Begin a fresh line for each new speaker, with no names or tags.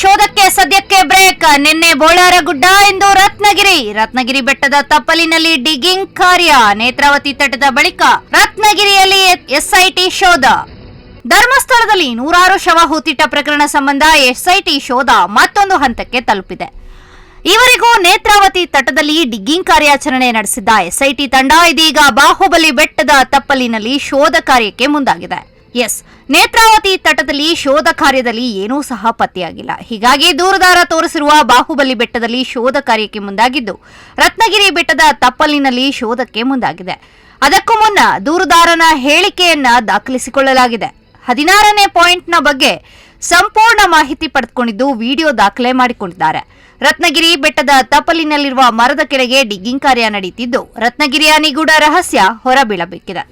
ಶೋಧಕ್ಕೆ ಸದ್ಯಕ್ಕೆ ಬ್ರೇಕ್. ನಿನ್ನೆ ಬೋಳಾರ ಗುಡ್ಡ ಇಂದು ರತ್ನಗಿರಿ. ರತ್ನಗಿರಿ ಬೆಟ್ಟದ ತಪ್ಪಲಿನಲ್ಲಿ ಡಿಗ್ಗಿಂಗ್ ಕಾರ್ಯ. ನೇತ್ರಾವತಿ ತಟದ ಬಳಿಕ ರತ್ನಗಿರಿಯಲ್ಲಿ ಎಸ್ಐಟಿ ಶೋಧ. ಧರ್ಮಸ್ಥಳದಲ್ಲಿ ನೂರಾರು ಶವ ಹೂತಿಟ್ಟ ಪ್ರಕರಣ ಸಂಬಂಧ ಎಸ್ಐಟಿ ಶೋಧ ಮತ್ತೊಂದು ಹಂತಕ್ಕೆ ತಲುಪಿದೆ. ಈವರೆಗೂ ನೇತ್ರಾವತಿ ತಟದಲ್ಲಿ ಡಿಗ್ಗಿಂಗ್ ಕಾರ್ಯಾಚರಣೆ ನಡೆಸಿದ್ದ ಎಸ್ಐಟಿ ತಂಡ ಇದೀಗ ಬಾಹುಬಲಿ ಬೆಟ್ಟದ ತಪ್ಪಲಿನಲ್ಲಿ ಶೋಧ ಕಾರ್ಯಕ್ಕೆ ಮುಂದಾಗಿದೆ. ಎಸ್ ನೇತ್ರಾವತಿ ತಟದಲ್ಲಿ ಶೋಧ ಕಾರ್ಯದಲ್ಲಿ ಏನೂ ಸಹ ಪತ್ತೆಯಾಗಿಲ್ಲ. ಹೀಗಾಗಿ ದೂರದಾರ ತೋರಿಸಿರುವ ಬಾಹುಬಲಿ ಬೆಟ್ಟದಲ್ಲಿ ಶೋಧ ಕಾರ್ಯಕ್ಕೆ ಮುಂದಾಗಿದ್ದು, ರತ್ನಗಿರಿ ಬೆಟ್ಟದ ತಪ್ಪಲಿನಲ್ಲಿ ಶೋಧಕ್ಕೆ ಮುಂದಾಗಿದೆ. ಅದಕ್ಕೂ ಮುನ್ನ ದೂರುದಾರನ ಹೇಳಿಕೆಯನ್ನ ದಾಖಲಿಸಿಕೊಳ್ಳಲಾಗಿದೆ. ಹದಿನಾರನೇ ಪಾಯಿಂಟ್ನ ಬಗ್ಗೆ ಸಂಪೂರ್ಣ ಮಾಹಿತಿ ಪಡೆದುಕೊಂಡಿದ್ದು, ವಿಡಿಯೋ ದಾಖಲೆ ಮಾಡಿಕೊಂಡಿದ್ದಾರೆ. ರತ್ನಗಿರಿ ಬೆಟ್ಟದ ತಪ್ಪಲಿನಲ್ಲಿರುವ ಮರದ ಕೆಳಗೆ ಡಿಗ್ಗಿಂಗ್ ಕಾರ್ಯ ನಡೆಯುತ್ತಿದ್ದು ರತ್ನಗಿರಿಯ ನಿಗೂಢ ರಹಸ್ಯ ಹೊರಬೀಳಬೇಕಿದೆ.